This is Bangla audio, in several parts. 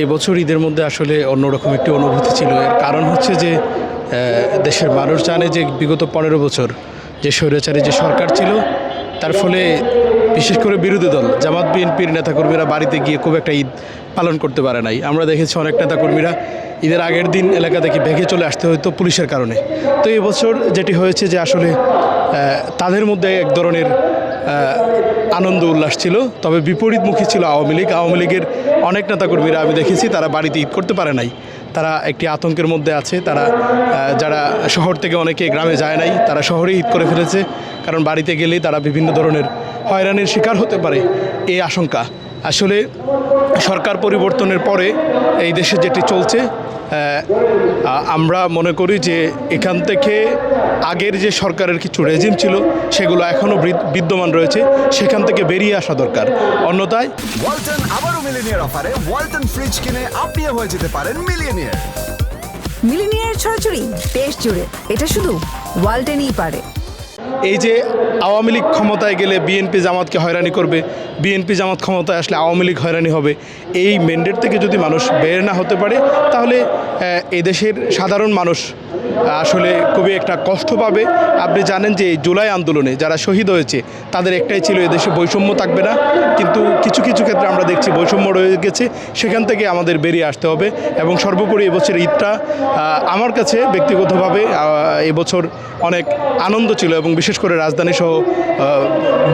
এই বছর ঈদের মধ্যে আসলে অন্যরকম একটি অনুভূতি ছিল। এর কারণ হচ্ছে যে দেশের মানুষ জানে যে বিগত পনেরো বছর যে স্বৈরাচারী যে সরকার ছিল, তার ফলে বিশেষ করে বিরোধী দল, জামাত, বিএনপির নেতাকর্মীরা বাড়িতে গিয়ে খুব একটা ঈদ পালন করতে পারে নাই। আমরা দেখেছি অনেক নেতাকর্মীরা ঈদের আগের দিন এলাকা থেকে ভেঙে চলে আসতে হতো পুলিশের কারণে। তো এই বছর যেটি হয়েছে যে আসলে তাদের মধ্যে এক ধরনের আনন্দ উল্লাস ছিল, তবে বিপরীতমুখী ছিল আওয়ামী লীগ। আওয়ামী লীগের অনেক নেতাকর্মীরা আমি দেখেছি, তারা বাড়িতে ঈদ করতে পারে নাই। তারা একটি আতঙ্কের মধ্যে আছে, তারা যারা শহর থেকে অনেকে গ্রামে যায় নাই, তারা শহরে ঈদ করে ফেলেছে। কারণ বাড়িতে গেলেই তারা বিভিন্ন ধরনের হয়রানির শিকার হতে পারে, এই আশঙ্কা। আসলে সরকার পরিবর্তনের পরে এই দেশে যেটি চলছে আমরা মনে করি যে এখান থেকে আগের যে সরকারের কিছু রেজিম ছিল সেগুলো এখনও বিদ্যমান রয়েছে সেখান থেকে বেরিয়ে আসা দরকার। অন্যথায় ওয়ালটন আবারও মিলিনিয়ার অফারে ওয়ালটন ফ্রিজ কিনে আপনিও হয়ে যেতে পারেন মিলিয়নিয়ার মিলিনিয়ার ছড়াছড়ি দেশ জুড়ে। এটা শুধু ওয়ালটেনই পারে। এই যে আওয়ামী লীগ ক্ষমতায় গেলে বিএনপি জামাতকে হয়রানি করবে বিএনপি জামাত ক্ষমতায় আসলে আওয়ামী লীগ হয়রানি হবে এই ম্যান্ডেট থেকে যদি মানুষ বের না হতে পারে তাহলে আহ, এই দেশের সাধারণ মানুষ আসলে খুবই একটা কষ্ট পাবে। আপনি জানেন যে জুলাই আন্দোলনে যারা শহীদ হয়েছে তাদের একটাই ছিল এদেশে বৈষম্য থাকবে না। কিন্তু কিছু কিছু ক্ষেত্রে আমরা দেখছি বৈষম্য রয়ে গেছে সেখান থেকে আমাদের বেরিয়ে আসতে হবে। এবং সর্বোপরি এবছর ঈদটা আমার কাছে ব্যক্তিগতভাবে এবছর অনেক আনন্দ ছিল এবং বিশেষ করে রাজধানী সহ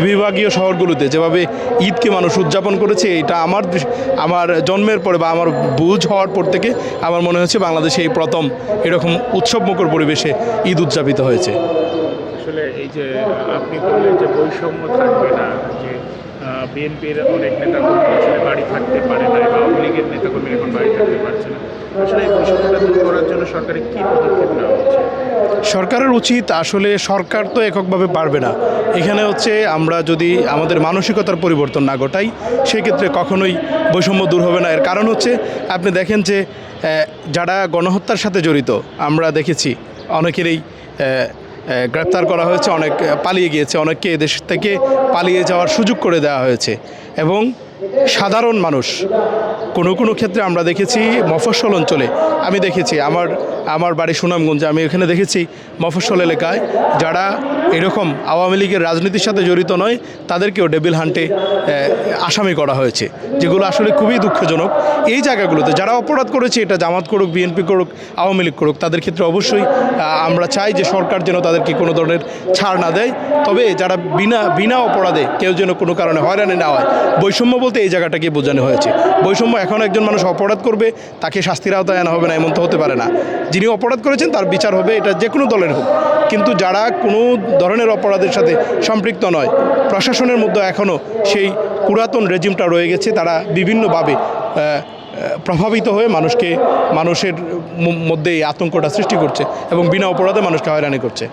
বিভাগীয় শহরগুলোতে যেভাবে ঈদকে মানুষ উদযাপন করেছে, এটা আমার আমার জন্মের পরে বা আমার বুঝ হওয়ার পর থেকে আমার মনে হচ্ছে বাংলাদেশে এই প্রথম এরকম উৎসবমুখর পরিবেশে ঈদ উদযাপিত হয়েছে। আসলে এই যে, আপনি বললেন যে বৈষম্য থাকবে না, যে বিএনপির অনেক নেতাকর্মী আসলে বাড়ি থাকতে পারে না বা আওয়ামী লীগের নেতাকর্মী এখন বাড়ি থাকতে পারছে না। আসলে এই বৈষম্যটা দূর করার জন্য সরকারের কী পদক্ষেপ নেওয়া উচিত? সরকারের উচিত আসলে সরকার তো এককভাবে পারবে না। এখানে হচ্ছে আমরা যদি আমাদের মানসিকতার পরিবর্তন না ঘটাই, সেক্ষেত্রে কখনোই বৈষম্য দূর হবে না। এর কারণ হচ্ছে, আপনি দেখেন যে যারা গণহত্যার সাথে জড়িত, আমরা দেখেছি অনেকেরই গ্রেপ্তার করা হয়েছে, অনেক পালিয়ে গিয়েছে, অনেককে এদেশ থেকে পালিয়ে যাওয়ার সুযোগ করে দেওয়া হয়েছে। এবং সাধারণ মানুষ কোনো কোনো ক্ষেত্রে আমরা দেখেছি মফস্বল অঞ্চলে, আমি দেখেছি আমার আমার বাড়ি সুনামগঞ্জে, আমি এখানে দেখেছি মফস্বল এলাকায় যারা এরকম আওয়ামী লীগের রাজনীতির সাথে জড়িত নয়, তাদেরকেও ডেবিল হান্টে আসামি করা হয়েছে, যেগুলো আসলে খুবই দুঃখজনক। এই জায়গাগুলোতে যারা অপরাধ করেছে, এটা জামাত করুক, বিএনপি করুক, আওয়ামী লীগ করুক, তাদের ক্ষেত্রে অবশ্যই আমরা চাই যে সরকার যেন তাদেরকে কোনো ধরনের ছাড় না দেয়। তবে যারা বিনা বিনা অপরাধে কেউ যেন কোনো কারণে হয়রানি না হয়, বৈষম্য বলতে এই জায়গাটাকে বোঝানো হয়েছে। বৈষম্য এখন একজন মানুষ অপরাধ করবে, তাকে শাস্তির আওতায় আনা হবে না, এমন তো হতে পারে না। যিনি অপরাধ করেছেন, তার বিচার হবে, এটা যে কোনো দলের হোক। কিন্তু যারা কোনো ধরনের অপরাধের সাথে সম্পৃক্ত নয়, প্রশাসনের মধ্যে এখনও সেই পুরাতন রেজিমটা রয়ে গেছে, তারা বিভিন্নভাবে প্রভাবিত হয়ে মানুষকে, মানুষের মধ্যে এই আতঙ্কটা সৃষ্টি করছে এবং বিনা অপরাধে মানুষকে হয়রানি করছে।